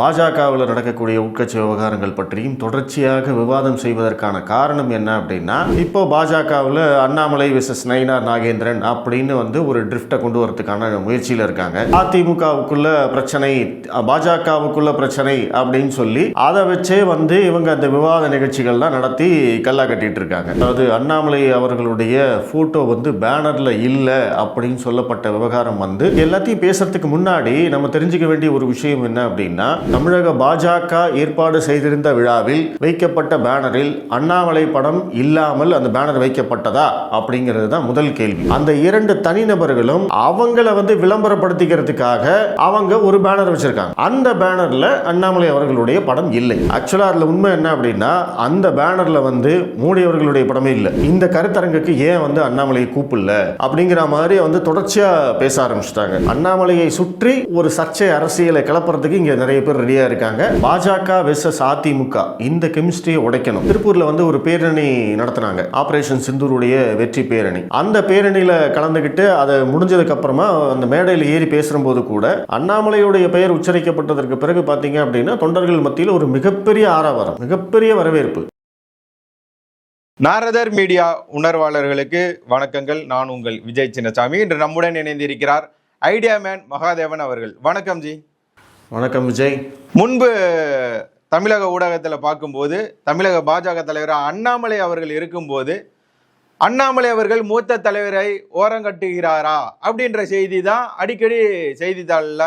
பாஜகவில் நடக்கக்கூடிய உட்கட்சி விவகாரங்கள் பற்றியும் தொடர்ச்சியாக விவாதம் செய்வதற்கான காரணம் என்ன அப்படின்னா இப்போ பாஜகவில் அண்ணாமலை விசஸ் நயினார் நாகேந்திரன் அப்படின்னு வந்து ஒரு ட்ரிஃப்டை கொண்டு வரதுக்கான முயற்சியில் இருக்காங்க. அதிமுகவுக்குள்ள பிரச்சனை பாஜகவுக்குள்ள பிரச்சனை அப்படின்னு சொல்லி அதை வச்சே வந்து இவங்க அந்த விவாத நிகழ்ச்சிகள்லாம் நடத்தி கல்லா கட்டிட்டு இருக்காங்க. அதாவது அண்ணாமலை அவர்களுடைய ஃபோட்டோ வந்து பேனரில் இல்லை அப்படின்னு சொல்லப்பட்ட விவகாரம் வந்து எல்லாத்தையும் பேசுறதுக்கு முன்னாடி நம்ம தெரிஞ்சுக்க வேண்டிய ஒரு விஷயம் என்ன அப்படின்னா தமிழக பாஜக ஏற்பாடு செய்திருந்த விழாவில் வைக்கப்பட்ட பேனரில் அண்ணாமலை படம் இல்லாமல் அந்த பேனர் வைக்கப்பட்டதா அப்படிங்கிறது தான் முதல் கேள்வி. அந்த இரண்டு தனிநபர்களும் அவங்கள வந்து விளம்பரப்படுத்திக்கிறதுக்காக அவங்க ஒரு பேனர் வச்சிருக்காங்க. அந்த பேனர்ல அண்ணாமலை அவர்களுடைய படம் இல்லை. ஆக்சுவலா அதுல உண்மை என்ன அப்படின்னா அந்த பேனர்ல வந்து மோடி அவர்களுடைய படமே இல்லை. இந்த கருத்தரங்குக்கு ஏன் வந்து அண்ணாமலையை கூப்பிடல அப்படிங்கிற மாதிரி வந்து தொடர்ச்சியா பேச ஆரம்பிச்சிட்டாங்க. அண்ணாமலையை சுற்றி ஒரு சர்ச்சை அரசியலை கிளப்புறதுக்கு இங்க நிறைய பேர் ரெடியாக இருக்காங்க. பாஜக வெர்சஸ் அதிமுக இந்த கெமிஸ்ட்ரியை உடைக்கணும். திருப்பூரில் வந்து ஒரு பேரணி நடத்தினாங்க. ஆபரேஷன் சிந்தூருடைய வெற்றி பேரணி. அந்த பேரணியில் கலந்துக்கிட்டு அதை முடிஞ்சதுக்கு அப்புறமா அந்த மேடையில் ஏறி பேசும்போது கூட அண்ணாமலையுடைய பெயர் உச்சரிக்கப்பட்டதற்கு பிறகு பார்த்தீங்க அப்படின்னா தொண்டர்கள் மத்தியில் ஒரு மிகப்பெரிய ஆரவாரம் மிகப்பெரிய வரவேற்பு. நாரதர் மீடியா உணர்வாளர்களுக்கு வணக்கங்கள். நான் உங்கள் விஜய் சின்னசாமி. இன்று நம்முடன் இணைந்திருக்கிறார் ஐடியா மேன் மகாதேவன் அவர்கள். வணக்கம் ஜி. வணக்கம் விஜய். முன்பு தமிழக ஊடகத்தில் பார்க்கும்போது தமிழக பாஜக தலைவர் அண்ணாமலை அவர்கள் இருக்கும்போது அண்ணாமலை அவர்கள் மூத்த தலைவரை ஓரங்கட்டுகிறாரா அப்படின்ற செய்தி தான் அடிக்கடி செய்தித்தாளில்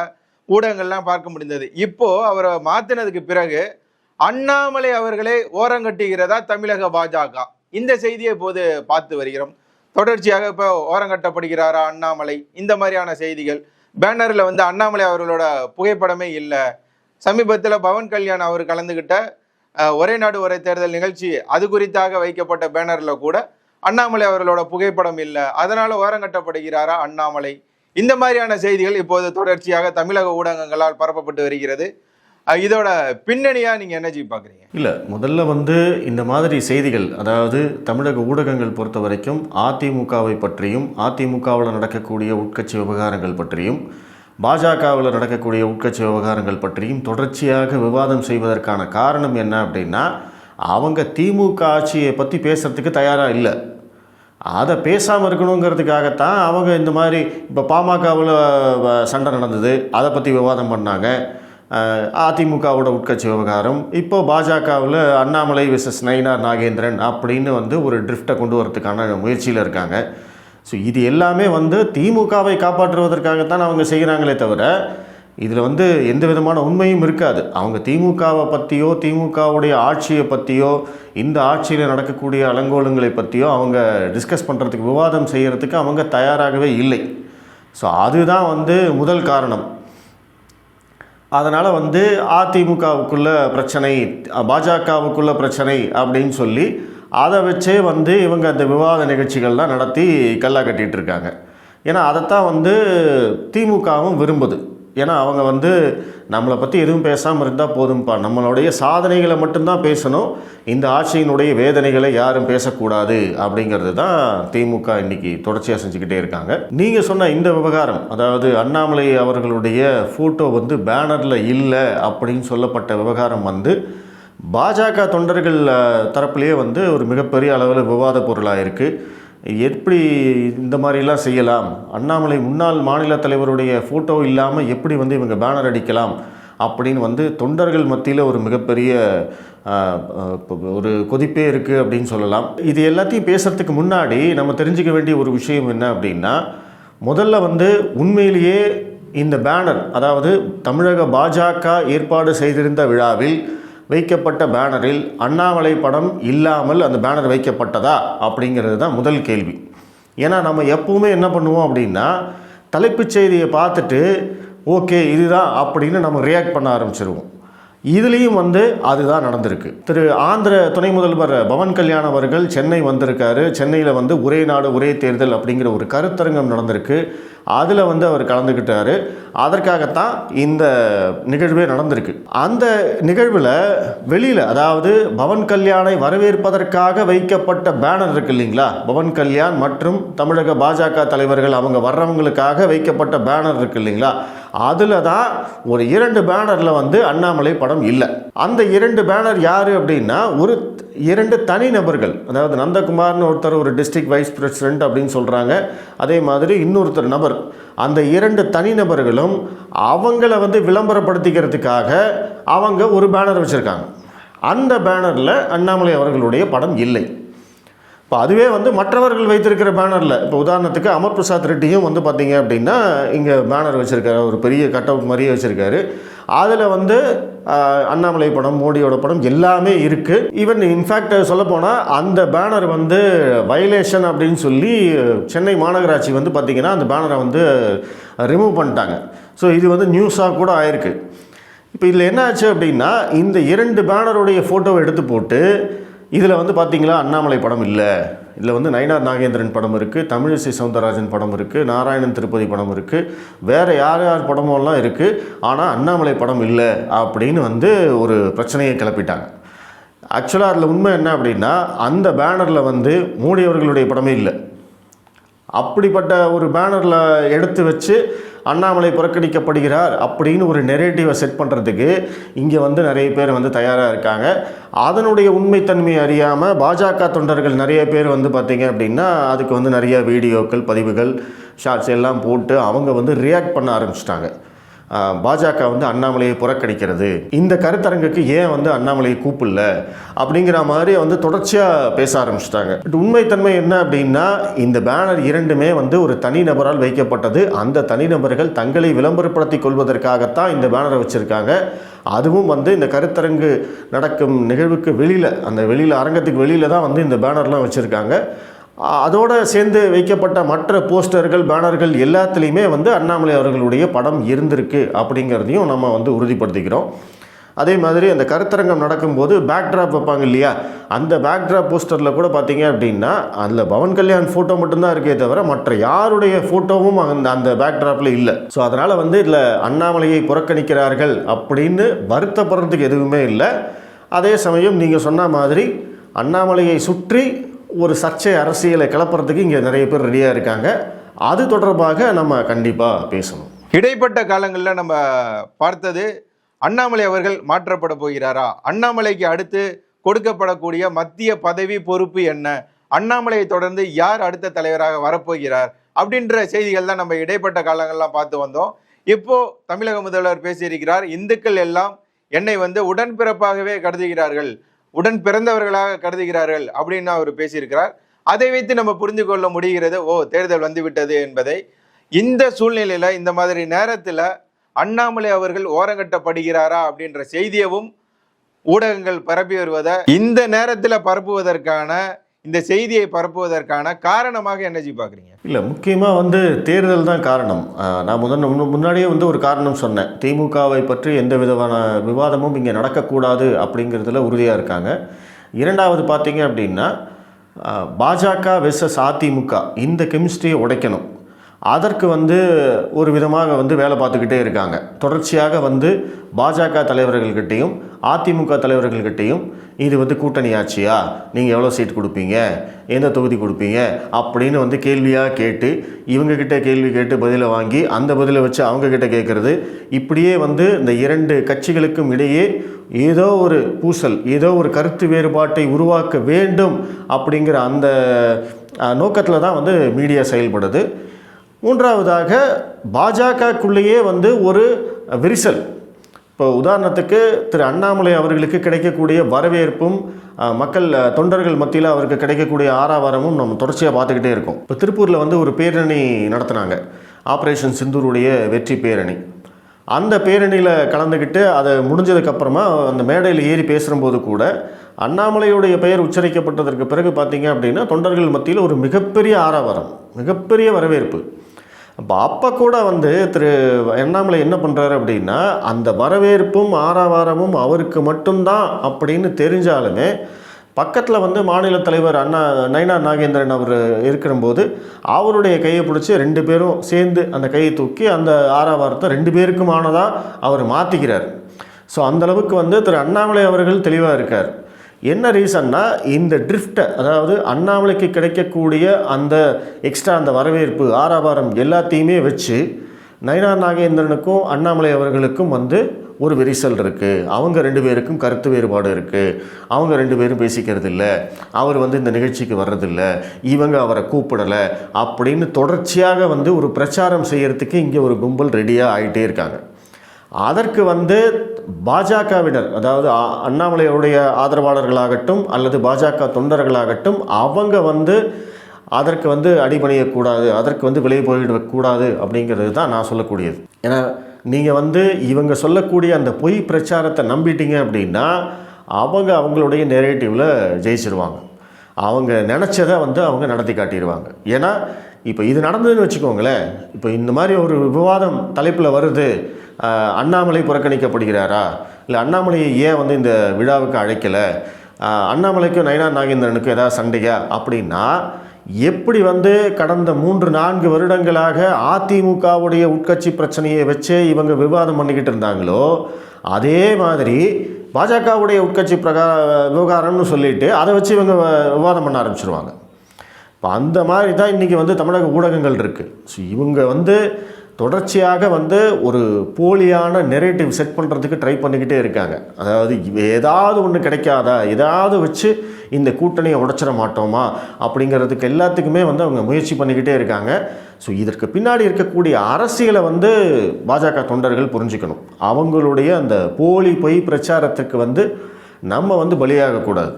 ஊடகங்கள்லாம் பார்க்க முடிந்தது. இப்போ அவரை மாத்தினதுக்கு பிறகு அண்ணாமலை அவர்களை ஓரங்கட்டுகிறதா தமிழக பாஜக? இந்த செய்தியை இப்போது பார்த்து வருகிறோம். தொடர்ச்சியாக இப்போ ஓரங்கட்டப்படுகிறாரா அண்ணாமலை? இந்த மாதிரியான செய்திகள் பேனரில் வந்து அண்ணாமலை அவர்களோட புகைப்படமே இல்லை. சமீபத்தில் பவன் கல்யாண் அவர் கலந்துக்கிட்ட ஒரே நாடு ஒரே தேர்தல் நிகழ்ச்சி அது குறித்தாக வைக்கப்பட்ட பேனரில் கூட அண்ணாமலை அவர்களோட புகைப்படம் இல்லை. அதனால் ஓரங்கட்டப்படுகிறாரா அண்ணாமலை? இந்த மாதிரியான செய்திகள் இப்போது தொடர்ச்சியாக தமிழக ஊடகங்களால் பரப்பப்பட்டு வருகிறது. இதோட பின்னணியாக நீங்கள் என்ன பார்க்குறீங்க இல்லை முதல்ல வந்து இந்த மாதிரி செய்திகள் அதாவது தமிழக ஊடகங்கள் பொறுத்த வரைக்கும் அதிமுகவை பற்றியும் அதிமுகவில் நடக்கக்கூடிய உட்கட்சி விவகாரங்கள் பற்றியும் பாஜகவில் நடக்கக்கூடிய உட்கட்சி விவகாரங்கள் பற்றியும் தொடர்ச்சியாக விவாதம் செய்வதற்கான காரணம் என்ன அப்படின்னா அவங்க திமுக ஆட்சியை பற்றி பேசுகிறதுக்கு தயாராக இல்லை. அதை பேசாமல் இருக்கணுங்கிறதுக்காகத்தான் அவங்க இந்த மாதிரி இப்போ பாமகவில் சண்டை நடந்தது அதை பற்றி விவாதம் பண்ணாங்க. அதிமுகவோட உட்கட்சி விவகாரம். இப்போ பாஜகவில் அண்ணாமலை விசஸ் நயினார் நாகேந்திரன் அப்படின்னு வந்து ஒரு ட்ரிஃப்டை கொண்டு வரதுக்கான முயற்சியில் இருக்காங்க. ஸோ இது எல்லாமே வந்து திமுகவை காப்பாற்றுவதற்காகத்தான் அவங்க செய்கிறாங்களே தவிர இதில் வந்து எந்த விதமான உண்மையும் இருக்காது. அவங்க திமுகவை பற்றியோ திமுகவுடைய ஆட்சியை பற்றியோ இந்த ஆட்சியில் நடக்கக்கூடிய அலங்கோலங்களை பற்றியோ அவங்க டிஸ்கஸ் பண்ணுறதுக்கு விவாதம் செய்கிறதுக்கு அவங்க தயாராகவே இல்லை. ஸோ அதுதான் வந்து முதல் காரணம். அதனால் வந்து அதிமுகவுக்குள்ள பிரச்சனை பாஜகவுக்குள்ள பிரச்சனை அப்படின்னு சொல்லி அதை வச்சே வந்து இவங்க அந்த விவாத நிகழ்ச்சிகள்லாம் நடத்தி கல்லா கட்டிகிட்டு இருக்காங்க. ஏன்னா அதைத்தான் வந்து திமுகவும் விரும்புது. ஏன்னா அவங்க வந்து நம்மளை பற்றி எதுவும் பேசாமல் இருந்தால் போதும்ப்பா நம்மளுடைய சாதனைகளை மட்டும்தான் பேசணும். இந்த ஆட்சியினுடைய வேதனைகளை யாரும் பேசக்கூடாது அப்படிங்கிறது தான் திமுக இன்னைக்கு தொடர்ச்சியாக செஞ்சுக்கிட்டே இருக்காங்க. நீங்கள் சொன்ன இந்த விவகாரம் அதாவது அண்ணாமலை அவர்களுடைய ஃபோட்டோ வந்து பேனரில் இல்லை அப்படின்னு சொல்லப்பட்ட விவகாரம் வந்து பாஜக தொண்டர்கள் அஹ், தரப்புலேயே வந்து ஒரு மிகப்பெரிய அளவில் விவாத பொருளாக இருக்குது எப்படி இந்த மாதிரிலாம் செய்யலாம்? அண்ணாமலை முன்னாள் மாநில தலைவருடைய ஃபோட்டோ இல்லாமல் எப்படி வந்து இவங்க பேனர் அடிக்கலாம்? அப்படின்னு வந்து தொண்டர்கள் மத்தியில் ஒரு மிகப்பெரிய ஒரு கொதிப்பே இருக்குது அப்படின்னு சொல்லலாம். இது எல்லாத்தையும் பேசுகிறதுக்கு முன்னாடி நம்ம தெரிஞ்சுக்க வேண்டிய ஒரு விஷயம் என்ன அப்படின்னா முதல்ல வந்து உண்மையிலேயே இந்த பேனர் அதாவது தமிழக பாஜக ஏற்பாடு செய்திருந்த விழாவில் வைக்கப்பட்ட பேனரில் அண்ணாமலை படம் இல்லாமல் அந்த பேனர் வைக்கப்பட்டதா அப்படிங்கிறது தான் முதல் கேள்வி. ஏன்னா நம்ம எப்பவுமே என்ன பண்ணுவோம் அப்படின்னா தலைப்புச் செய்தியை பார்த்துட்டு ஓகே இதுதான் அப்படின்னு நம்ம ரியாக்ட் பண்ண ஆரம்பிச்சிருவோம். இதுலேயும் வந்து அதுதான் நடந்திருக்கு. திரு ஆந்திர துணை முதல்வர் பவன் கல்யாண் அவர்கள் சென்னை வந்திருக்காரு. சென்னையில் வந்து ஒரே நாடு ஒரே தேர்தல் அப்படிங்கிற ஒரு கருத்தரங்கம் நடந்திருக்கு. அதில் வந்து அவர் கலந்துக்கிட்டார் அதற்காகத்தான் இந்த நிகழ்வே நடந்திருக்கு. அந்த நிகழ்வில் வெளியில் அதாவது பவன் கல்யாணை வரவேற்பதற்காக வைக்கப்பட்ட பேனர் இருக்கு இல்லைங்களா? பவன் கல்யாண் மற்றும் தமிழக பாஜக தலைவர்கள் அவங்க வர்றவங்களுக்காக வைக்கப்பட்ட பேனர் இருக்கு இல்லைங்களா? அதில் தான் ஒரு இரண்டு பேனரில் வந்து அண்ணாமலை படம் இல்லை. அந்த இரண்டு பேனர் யார் அப்படின்னா ஒரு இரண்டு தனி நபர்கள் அதாவது நந்தகுமார்னு ஒருத்தர் ஒரு டிஸ்ட்ரிக்ட் வைஸ் பிரசிடென்ட் அப்படின்னு சொல்கிறாங்க அதே மாதிரி இன்னொருத்தர் நபர் அந்த இரண்டு தனிநபர்களும் அவங்கள வந்து விளம்பரப்படுத்திக்கிறதுக்காக அவங்க ஒரு பேனர் வச்சுருக்காங்க. அந்த பேனரில் அண்ணாமலை அவர்களுடைய படம் இல்லை. இப்போ அதுவே வந்து மற்றவர்கள் வைத்திருக்கிற பேனரில் இப்போ உதாரணத்துக்கு அமர் பிரசாத் ரெட்டியும் வந்து பார்த்தீங்க அப்படின்னா இங்கே பேனர் வச்சுருக்காரு. ஒரு பெரிய கட் அவுட் மாதிரியே வச்சுருக்காரு. அதில் வந்து அண்ணாமலை படம் மோடியோட படம் எல்லாமே இருக்குது ஈவன் இன்ஃபேக்ட் சொல்லப்போனால் அந்த பேனர் வந்து வயலேஷன் அப்படின்னு சொல்லி சென்னை மாநகராட்சி வந்து பார்த்திங்கன்னா அந்த பேனரை வந்து ரிமூவ் பண்ணிட்டாங்க. ஸோ இது வந்து நியூஸாக கூட ஆயிருக்கு. இப்போ இதில் என்ன ஆச்சு அப்படின்னா இந்த இரண்டு பேனருடைய ஃபோட்டோவை எடுத்து போட்டு இதில் வந்து பார்த்தீங்களா அண்ணாமலை படம் இல்லை. இதில் வந்து நயினார் நாகேந்திரன் படம் இருக்குது தமிழிசை சவுந்தரராஜன் படம் இருக்குது நாராயணன் திருப்பதி படம் இருக்குது வேறு யார் யார் படமெல்லாம் இருக்குது ஆனால் அண்ணாமலை படம் இல்லை அப்படின்னு வந்து ஒரு பிரச்சனையை கிளப்பிட்டாங்க. ஆக்சுவலாக அதில் உண்மை என்ன அப்படின்னா அந்த பேனரில் வந்து மூடியவர்களுடைய படமே இல்லை. அப்படிப்பட்ட ஒரு பேனரில் எடுத்து வச்சு அண்ணாமலை புறக்கணிக்கப்படுகிறார் அப்படின்னு ஒரு நெரேட்டிவை செட் பண்ணுறதுக்கு இங்கே வந்து நிறைய பேர் வந்து தயாராக இருக்காங்க. அதனுடைய உண்மைத்தன்மையை அறியாமல் பாஜக தொண்டர்கள் நிறைய பேர் வந்து பார்த்திங்க அப்படின்னா அதுக்கு வந்து நிறைய வீடியோக்கள் பதிவுகள் ஷார்ட்ஸ் எல்லாம் போட்டு அவங்க வந்து ரியாக்ட் பண்ண ஆரம்பிச்சிட்டாங்க. பாஜக வந்து அண்ணாமலையை புறக்கணிக்கிறது. இந்த கருத்தரங்குக்கு ஏன் வந்து அண்ணாமலையை கூப்பிடல? அப்படிங்கிற மாதிரி வந்து தொடர்ச்சியாக பேச ஆரம்பிச்சிட்டாங்க. பட் உண்மைத்தன்மை என்ன அப்படின்னா இந்த பேனர் இரண்டுமே வந்து ஒரு தனிநபரால் வைக்கப்பட்டது. அந்த தனிநபர்கள் தங்களை விளம்பரப்படுத்தி கொள்வதற்காகத்தான் இந்த பேனரை வச்சுருக்காங்க. அதுவும் வந்து இந்த கருத்தரங்கு நடக்கும் நிகழ்வுக்கு வெளியில் அந்த வெளியில் அரங்கத்துக்கு வெளியில் தான் வந்து இந்த பேனர்லாம் வச்சுருக்காங்க. அதோடு சேர்ந்து வைக்கப்பட்ட மற்ற போஸ்டர்கள் பேனர்கள் எல்லாத்துலேயுமே வந்து அண்ணாமலை அவர்களுடைய படம் இருந்திருக்கு அப்படிங்கிறதையும் நம்ம வந்து உறுதிப்படுத்திக்கிறோம். அதே மாதிரி அந்த கருத்தரங்கம் நடக்கும்போது பேக்ட்ராப் வைப்பாங்க இல்லையா? அந்த பேக்ட்ராப் போஸ்டரில் கூட பார்த்தீங்க அப்படின்னா அதில் பவன் கல்யாண் ஃபோட்டோ மட்டும்தான் இருக்கே தவிர மற்ற யாருடைய ஃபோட்டோவும் அந்த அந்த பேக்ட்ராப்பில் இல்லை. ஸோ அதனால் வந்து இதில் அண்ணாமலையை புறக்கணிக்கிறார்கள் அப்படின்னு வருத்தப்படுறதுக்கு எதுவுமே இல்லை. அதே சமயம் நீங்கள் சொன்ன மாதிரி அண்ணாமலையை சுற்றி ஒரு சர்ச்சை அரசியலை கிளப்புறதுக்கு இங்கே நிறைய பேர் ரெடியாக இருக்காங்க. அது தொடர்பாக நம்ம கண்டிப்பாக பேசணும். இடைப்பட்ட காலங்களில் நம்ம பார்த்தது அண்ணாமலை அவர்கள் மாற்றப்பட போகிறாரா? அண்ணாமலைக்கு அடுத்து கொடுக்கப்படக்கூடிய மத்திய பதவி பொறுப்பு என்ன? அண்ணாமலையை தொடர்ந்து யார் அடுத்த தலைவராக வரப்போகிறார்? அப்படின்ற செய்திகள் தான் நம்ம இடைப்பட்ட காலங்கள்லாம் பார்த்து வந்தோம். இப்போ தமிழக முதல்வர் பேசியிருக்கிறார். இந்துக்கள் எல்லாம் என்னை வந்து உடன்பிறப்பாகவே கருதுகிறார்கள். உடன் பிறந்தவர்களாக கருதுகிறார்கள் அப்படின்னு அவர் பேசியிருக்கிறார். அதை வைத்து நம்ம புரிந்து கொள்ள முடிகிறது ஓ தேர்தல் வந்துவிட்டது என்பதை. இந்த சூழ்நிலையில இந்த மாதிரி நேரத்தில் அண்ணாமலை அவர்கள் ஓரங்கட்டப்படுகிறாரா அப்படின்ற செய்தியவும் ஊடகங்கள் பரப்பி வருவதை இந்த நேரத்தில் பரப்புவதற்கான இந்த செய்தியை பரப்புவதற்கான காரணமாக என்ன ஜி இல்லை முக்கியமாக வந்து தேர்தல் தான் காரணம். நான் முதன் முன்னாடியே வந்து ஒரு காரணம் சொன்னேன். திமுகவை பற்றி எந்த விதமான விவாதமும் இங்கே நடக்கக்கூடாது அப்படிங்கிறதுல உறுதியாக இருக்காங்க. இரண்டாவது பார்த்தீங்க அப்படின்னா பாஜக வெர்சஸ் அதிமுக இந்த கெமிஸ்ட்ரியை உடைக்கணும். அதற்கு வந்து ஒரு விதமாக வந்து வேலை பார்த்துக்கிட்டே இருக்காங்க. தொடர்ச்சியாக வந்து பாஜக தலைவர்கள்கிட்டையும் அதிமுக தலைவர்கள்கிட்டையும் இது வந்து கூட்டணி ஆட்சியா? நீங்கள் எவ்வளோ சீட் கொடுப்பீங்க? எந்த தொகுதி கொடுப்பீங்க? அப்படின்னு வந்து கேள்வியாக கேட்டு இவங்கக்கிட்ட கேள்வி கேட்டு பதிலை வாங்கி அந்த பதிலை வச்சு அவங்கக்கிட்ட கேட்குறது. இப்படியே வந்து இந்த இரண்டு கட்சிகளுக்கும் இடையே ஏதோ ஒரு பூசல் ஏதோ ஒரு கருத்து வேறுபாட்டை உருவாக்க வேண்டும் அப்படிங்கிற அந்த நோக்கத்தில் தான் வந்து மீடியா செயல்படுது. மூன்றாவதாக பாஜகக்குள்ளேயே வந்து ஒரு விரிசல் இப்போ உதாரணத்துக்கு திரு அண்ணாமலை அவர்களுக்கு கிடைக்கக்கூடிய வரவேற்பும் மக்கள் தொண்டர்கள் மத்தியில் அவருக்கு கிடைக்கக்கூடிய ஆறாவாரமும் நம்ம தொடர்ச்சியாக பார்த்துக்கிட்டே இருக்கோம். இப்போ திருப்பூரில் வந்து ஒரு பேரணி நடத்தினாங்க. ஆப்ரேஷன் சிந்தூருடைய வெற்றி பேரணி. அந்த பேரணியில் கலந்துக்கிட்டு அதை முடிஞ்சதுக்கப்புறமா அந்த மேடையில் ஏறி பேசுகிறபோது கூட அண்ணாமலையுடைய பெயர் உச்சரிக்கப்பட்டதற்கு பிறகு பார்த்தீங்க அப்படின்னா தொண்டர்கள் மத்தியில் ஒரு மிகப்பெரிய ஆரவாரம் மிகப்பெரிய வரவேற்பு. அப்போ அப்போ கூட வந்து திரு அண்ணாமலை என்ன பண்ணுறாரு அப்படின்னா அந்த வரவேற்பும் ஆரவாரமும் அவருக்கு மட்டும்தான் அப்படின்னு தெரிஞ்சாலுமே பக்கத்தில் வந்து மாநில தலைவர் அண்ணா நயினா நாகேந்திரன் அவர் இருக்கிறபோது அவருடைய கையை பிடிச்சி ரெண்டு பேரும் சேர்ந்து அந்த கையை தூக்கி அந்த ஆறாவாரத்தை ரெண்டு பேருக்குமானதாக அவர் மாற்றிக்கிறார் ஸோ அந்தளவுக்கு வந்து திரு அண்ணாமலை அவர்கள் தெளிவாக இருக்கார். என்ன ரீசன்னா இந்த ட்ரிஃப்ட்டை அதாவது அண்ணாமலைக்கு கிடைக்கக்கூடிய அந்த எக்ஸ்ட்ரா அந்த வரவேற்பு ஆராபாரம் எல்லாத்தையுமே வச்சு நயனா நாகேந்திரனுக்கும் அண்ணாமலை அவர்களுக்கும் வந்து ஒரு விரிசல் இருக்குது அவங்க ரெண்டு பேருக்கும் கருத்து வேறுபாடு இருக்குது அவங்க ரெண்டு பேரும் பேசிக்கிறது இல்லை அவர் வந்து இந்த நிகழ்ச்சிக்கு வர்றதில்ல. இவங்க அவரை கூப்பிடலை அப்படின்னு தொடர்ச்சியாக வந்து ஒரு பிரச்சாரம் செய்கிறதுக்கு இங்கே ஒரு கும்பல் ரெடியாக ஆகிட்டே இருக்காங்க. அதற்கு வந்து பாஜகவினர் அதாவது அ- அண்ணாமலையுடைய ஆதரவாளர்களாகட்டும் அல்லது பாஜக தொண்டர்களாகட்டும் அவங்க வந்து அதற்கு வந்து அடிபணியக்கூடாது அதற்கு வந்து விலை போயிடக்கூடாது அப்படிங்கிறது தான் நான் சொல்லக்கூடியது. ஏன்னா நீங்கள் வந்து இவங்க சொல்லக்கூடிய அந்த பொய் பிரச்சாரத்தை நம்பிட்டீங்க அப்படின்னா அவங்க அவங்களுடைய நெரேட்டிவில் ஜெயிச்சிருவாங்க. அவங்க நினச்சதை வந்து அவங்க நடத்தி காட்டிடுவாங்க ஏன்னா இப்போ இது நடந்ததுன்னு வச்சுக்கோங்களேன் இப்போ இந்த மாதிரி ஒரு விவாதம் தலைப்பில் வருது அண்ணாமலை புறக்கணிக்கப்படுகிறாரா? இல்லை அண்ணாமலையை ஏன் வந்து இந்த விழாவுக்கு அழைக்கலை? அண்ணாமலைக்கும் நயனா நாகேந்திரனுக்கும் ஏதாவது சண்டையா? அப்படின்னா எப்படி வந்து கடந்த மூன்று நான்கு வருடங்களாக அதிமுகவுடைய உட்கட்சி பிரச்சனையை வச்சே இவங்க விவாதம் பண்ணிக்கிட்டு இருந்தாங்களோ அதே மாதிரி பாஜகவுடைய உட்கட்சி பிரகா விவகாரம்னு சொல்லிட்டு அதை வச்சு இவங்க வ- விவாதம் பண்ண ஆரம்பிச்சிருவாங்க. இப்போ அந்த மாதிரி தான் இன்றைக்கி வந்து தமிழக ஊடகங்கள் இருக்குது ஸோ இவங்க வந்து தொடர்ச்சியாக வந்து ஒரு போலியான நெரேட்டிவ் செட் பண்ணுறதுக்கு ட்ரை பண்ணிக்கிட்டே இருக்காங்க. அதாவது ஏதாவது ஒன்று கிடைக்காதா? ஏதாவது வச்சு இந்த கூட்டணியை உடச்சிட மாட்டோமா? அப்படிங்கிறதுக்கு எல்லாத்துக்குமே வந்து அவங்க முயற்சி பண்ணிக்கிட்டே இருக்காங்க. ஸோ இதற்கு பின்னாடி இருக்கக்கூடிய அரசியலை வந்து பாஜக தொண்டர்கள் புரிஞ்சுக்கணும். அவங்களுடைய அந்த போலி பொய் பிரச்சாரத்துக்கு வந்து நம்ம வந்து பலியாகக்கூடாது.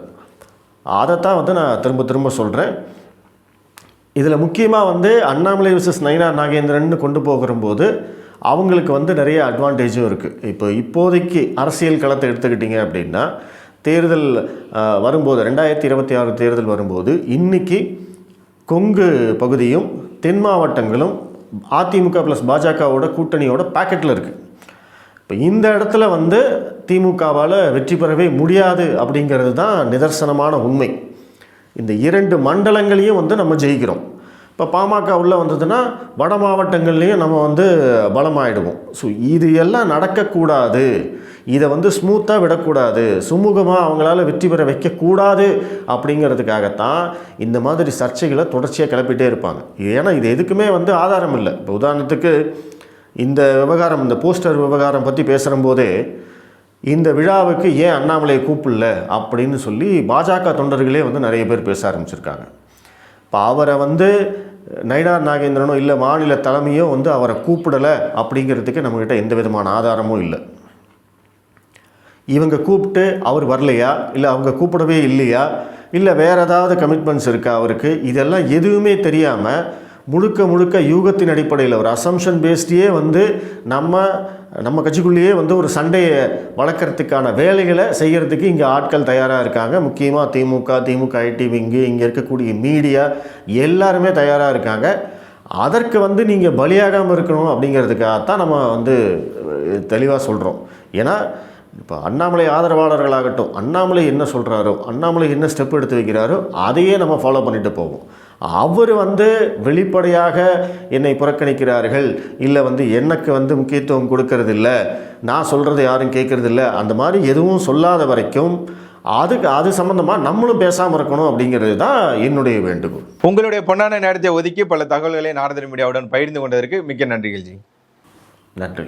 அதைத்தான் வந்து நான் திரும்ப திரும்ப சொல்கிறேன் இதில் முக்கியமாக வந்து அண்ணாமலை விசஸ் நயினா நாகேந்திரன் கொண்டு போகிறபோது அவங்களுக்கு வந்து நிறைய அட்வான்டேஜும் இருக்குது இப்போ இப்போதைக்கு அரசியல் களத்தை எடுத்துக்கிட்டிங்க அப்படின்னா தேர்தல் வரும்போது ரெண்டாயிரத்தி இருபத்தி ஆறு தேர்தல் வரும்போது இன்றைக்கி கொங்கு பகுதியும் தென் மாவட்டங்களும் அதிமுக ப்ளஸ் பாஜகவோட கூட்டணியோட பாக்கெட்டில் இருக்குது இப்போ இந்த இடத்துல வந்து திமுகவால் வெற்றி பெறவே முடியாது அப்படிங்கிறது தான் நிதர்சனமான உண்மை. இந்த இரண்டு மண்டலங்களையும் வந்து நம்ம ஜெயிக்கிறோம். இப்போ பாமக உள்ளே வந்ததுன்னா வட மாவட்டங்கள்லேயும் நம்ம வந்து பலமாயிடுவோம். ஸோ இது எல்லாம் நடக்கக்கூடாது. இதை வந்து ஸ்மூத்தாக விடக்கூடாது. சுமூகமாக அவங்களால வெற்றி பெற வைக்கக்கூடாது அப்படிங்கிறதுக்காகத்தான் இந்த மாதிரி சர்ச்சைகளை தொடர்ச்சியாக கிளப்பிட்டே இருப்பாங்க. ஏன்னா இது எதுக்குமே வந்து ஆதாரம் இல்லை. இப்போ உதாரணத்துக்கு இந்த விவகாரம் இந்த போஸ்டர் விவகாரம் பற்றி பேசுகிறம்போதே இந்த விழாவுக்கு ஏன் அண்ணாமலையை கூப்பிடல அப்படின்னு சொல்லி பாஜக தொண்டர்களே வந்து நிறைய பேர் பேச ஆரம்பிச்சிருக்காங்க. இப்போ அவரை வந்து நயினார் நாகேந்திரனோ இல்லை மாநில தலைமையோ வந்து அவரை கூப்பிடலை அப்படிங்கிறதுக்கு நம்மக்கிட்ட எந்த விதமான ஆதாரமும் இல்லை. இவங்க கூப்பிட்டு அவர் வரலையா? இல்லை அவங்க கூப்பிடவே இல்லையா? இல்லை வேறு ஏதாவது கமிட்மெண்ட்ஸ் இருக்கா அவருக்கு? இதெல்லாம் எதுவுமே தெரியாமல் முழுக்க முழுக்க யூகத்தின் அடிப்படையில் ஒரு அசம்ஷன் பேஸ்டியே வந்து நம்ம நம்ம கட்சிக்குள்ளேயே வந்து ஒரு சண்டையை வளர்க்குறதுக்கான வேலைகளை செய்கிறதுக்கு இங்கே ஆட்கள் தயாராக இருக்காங்க. முக்கியமாக திமுக திமுக ஐடி விங்கு இங்கே இருக்கக்கூடிய மீடியா எல்லாருமே தயாராக இருக்காங்க. அதற்கு வந்து நீங்கள் பலியாகாமல் இருக்கணும் அப்படிங்கிறதுக்காக தான் நம்ம வந்து தெளிவாக சொல்கிறோம் ஏன்னா இப்போ அண்ணாமலை ஆதரவாளர்களாகட்டும் அண்ணாமலை என்ன சொல்கிறாரோ அண்ணாமலை என்ன ஸ்டெப் எடுத்து வைக்கிறாரோ அதையே நம்ம ஃபாலோ பண்ணிட்டு போவோம். அவர் வந்து வெளிப்படையாக என்னை புறக்கணிக்கிறார்கள். இல்லை வந்து எனக்கு வந்து முக்கியத்துவம் கொடுக்கறதில்ல. நான் சொல்கிறத யாரும் கேட்கறதில்ல. அந்த மாதிரி எதுவும் சொல்லாத வரைக்கும் அதுக்கு அது சம்மந்தமாக நம்மளும் பேசாமல் இருக்கணும் அப்படிங்கிறது தான் என்னுடைய வேண்டுகோள். உங்களுடைய பொன்னான நேரத்தை ஒதுக்கி பல தகவல்களை நாரதர் மீடியாவுடன் பகிர்ந்து கொண்டதற்கு மிக்க நன்றிகள் ஜி. நன்றி.